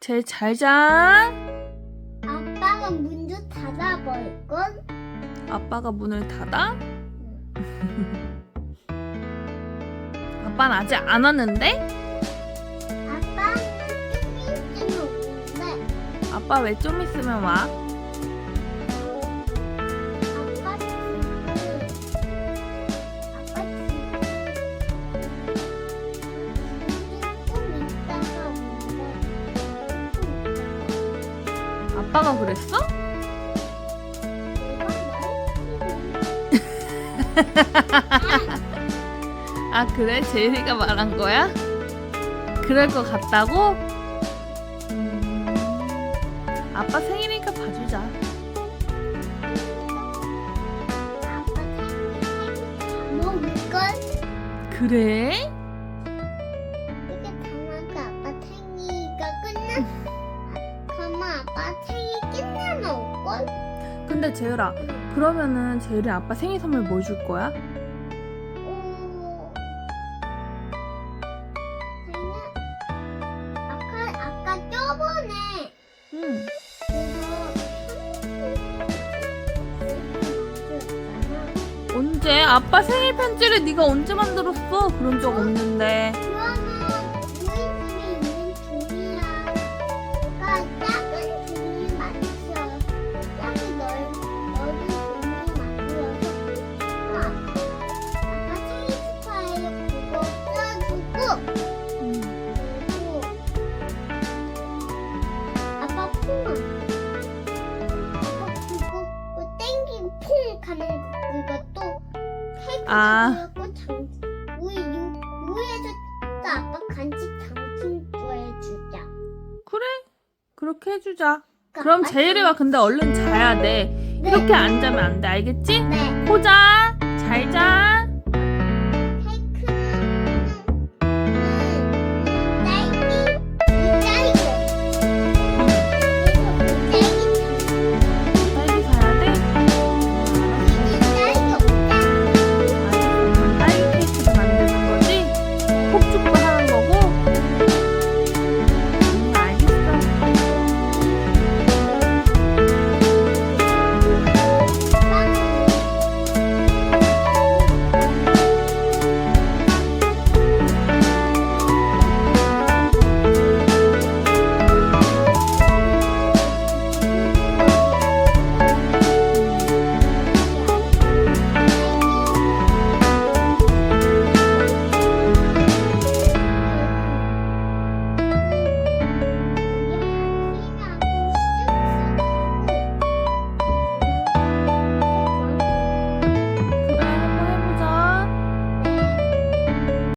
제일 잘 자. 아빠가 문도 닫아버릴걸? 아빠가 문을 닫아? 아빠는 아직 안 왔는데? 아빠는 좀 있으면 오는데 아빠 왜 좀 있으면 와? 아빠가 그랬어? 아 그래? 제이가 말한 거야? 그럴 것 같다고? 음, 아빠 생일이니까 봐주자. 먹을걸? 그래? 근데 재율아, 그러면은 제일이 아빠 생일 선물 뭐 줄 거야? 어... 그냥 아까 아까 저번에 응. 그거 언제? 아빠 생일 편지를 네가 언제 만들었어? 그런 적 없는데. 그러 아. 그리고 장 우리 유 유에서 또 아빠 간식 장충 구해주자. 그래? 그렇게 해주자. 그럼 아빠 제일이가 근데 얼른 자야 돼. 네. 이렇게 안 자면 안 돼. 알겠지? 네. 보자. 잘 자.